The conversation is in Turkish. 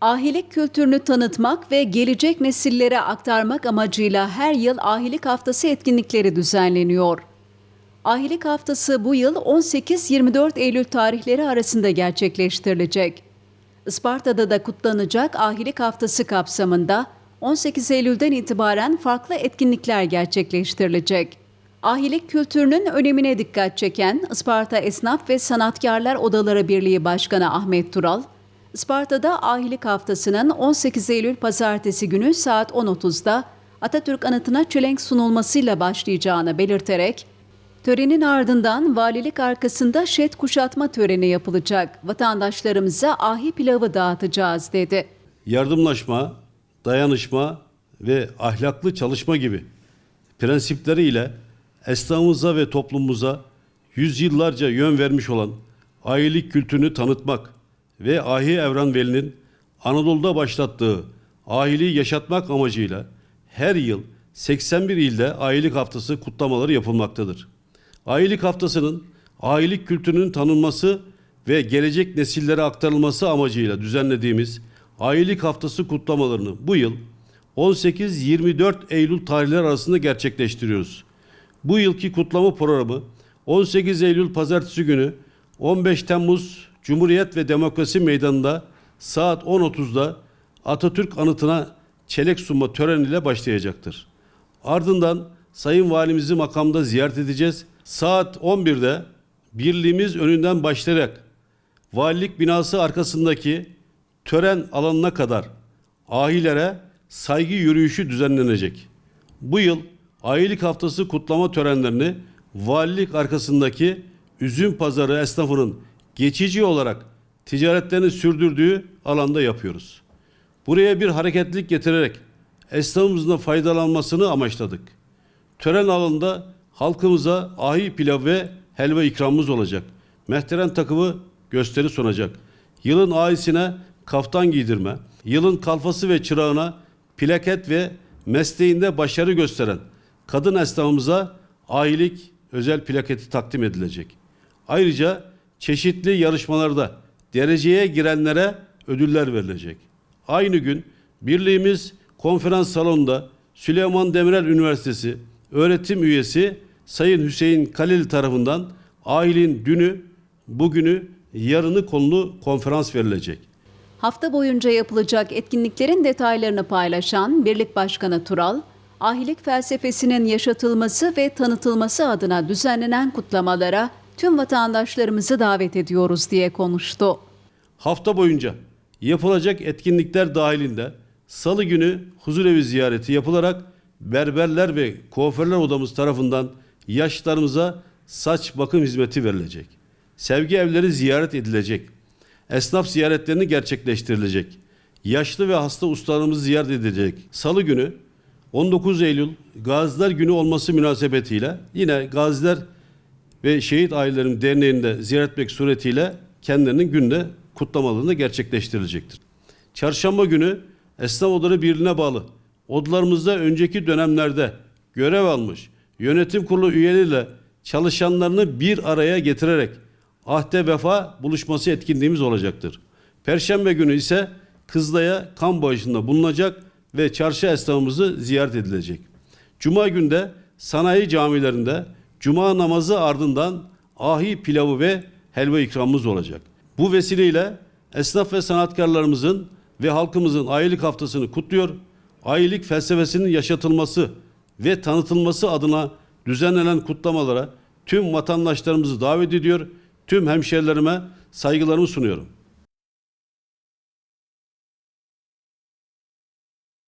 Ahilik kültürünü tanıtmak ve gelecek nesillere aktarmak amacıyla her yıl Ahilik Haftası etkinlikleri düzenleniyor. Ahilik Haftası bu yıl 18-24 Eylül tarihleri arasında gerçekleştirilecek. Isparta'da da kutlanacak Ahilik Haftası kapsamında 18 Eylül'den itibaren farklı etkinlikler gerçekleştirilecek. Ahilik kültürünün önemine dikkat çeken Isparta Esnaf ve Sanatkarlar Odaları Birliği Başkanı Ahmet Tural, Isparta'da Ahilik Haftası'nın 18 Eylül Pazartesi günü saat 10.30'da Atatürk anıtına çelenk sunulmasıyla başlayacağını belirterek, törenin ardından valilik arkasında şet kuşatma töreni yapılacak. Vatandaşlarımıza ahi pilavı dağıtacağız dedi. yardımlaşma, dayanışma ve ahlaklı çalışma gibi prensipleriyle esnafımıza ve toplumumuza yüzyıllarca yön vermiş olan ailelik kültürünü tanıtmak ve Ahi Evran Veli'nin Anadolu'da başlattığı ahiliği yaşatmak amacıyla her yıl 81 ilde ailelik haftası kutlamaları yapılmaktadır. Ailelik haftasının ailelik kültürünün tanınması ve gelecek nesillere aktarılması amacıyla düzenlediğimiz ailelik haftası kutlamalarını bu yıl 18-24 Eylül tarihleri arasında gerçekleştiriyoruz. Bu yılki kutlama programı 18 Eylül Pazartesi günü 15 Temmuz Cumhuriyet ve Demokrasi Meydanı'nda saat 10.30'da Atatürk anıtına çelek sunma töreniyle başlayacaktır. Ardından Sayın Valimizi makamda ziyaret edeceğiz. Saat 11'de birliğimiz önünden başlayarak valilik binası arkasındaki tören alanına kadar ahilere saygı yürüyüşü düzenlenecek. Bu yıl Ahilik Haftası kutlama törenlerini valilik arkasındaki üzüm pazarı esnafının geçici olarak ticaretlerini sürdürdüğü alanda yapıyoruz. Buraya bir hareketlilik getirerek esnafımızın da faydalanmasını amaçladık. Tören alanında halkımıza ahi pilav ve helva ikramımız olacak. Mehteren takımı gösteri sunacak. Yılın ahisine kaftan giydirme, yılın kalfası ve çırağına plaket ve mesleğinde başarı gösteren kadın esnafımıza ahilik özel plaketi takdim edilecek. Ayrıca çeşitli yarışmalarda dereceye girenlere ödüller verilecek. Aynı gün birliğimiz konferans salonunda Süleyman Demirel Üniversitesi öğretim üyesi Sayın Hüseyin Kalil tarafından ailenin dünü, bugünü, yarını konulu konferans verilecek. Hafta boyunca yapılacak etkinliklerin detaylarını paylaşan Birlik Başkanı Tural, ahilik felsefesinin yaşatılması ve tanıtılması adına düzenlenen kutlamalara tüm vatandaşlarımızı davet ediyoruz diye konuştu. Hafta boyunca yapılacak etkinlikler dahilinde salı günü huzurevi ziyareti yapılarak berberler ve kuaförler odamız tarafından yaşlarımıza saç bakım hizmeti verilecek. Sevgi evleri ziyaret edilecek. Esnaf ziyaretlerini gerçekleştirilecek. Yaşlı ve hasta ustalarımız ziyaret edilecek. Salı günü 19 Eylül Gaziler Günü olması münasebetiyle yine Gaziler ve Şehit Ailelerim Derneği'nde ziyaret etmek suretiyle kendilerinin günde kutlamalarını gerçekleştirilecektir. Çarşamba günü Esnaf Odaları Birliği'ne bağlı odalarımızda önceki dönemlerde görev almış yönetim kurulu üyeleriyle çalışanlarını bir araya getirerek ahde vefa buluşması etkinliğimiz olacaktır. Perşembe günü ise Kızılay'a kan bağışında bulunacak ve çarşı esnafımızı ziyaret edilecek. Cuma günde sanayi camilerinde cuma namazı ardından ahi pilavı ve helva ikramımız olacak. Bu vesileyle esnaf ve sanatkarlarımızın ve halkımızın ailelik haftasını kutluyor. Ailelik felsefesinin yaşatılması ve tanıtılması adına düzenlenen kutlamalara tüm vatandaşlarımızı davet ediyor. Tüm hemşerilerime saygılarımı sunuyorum.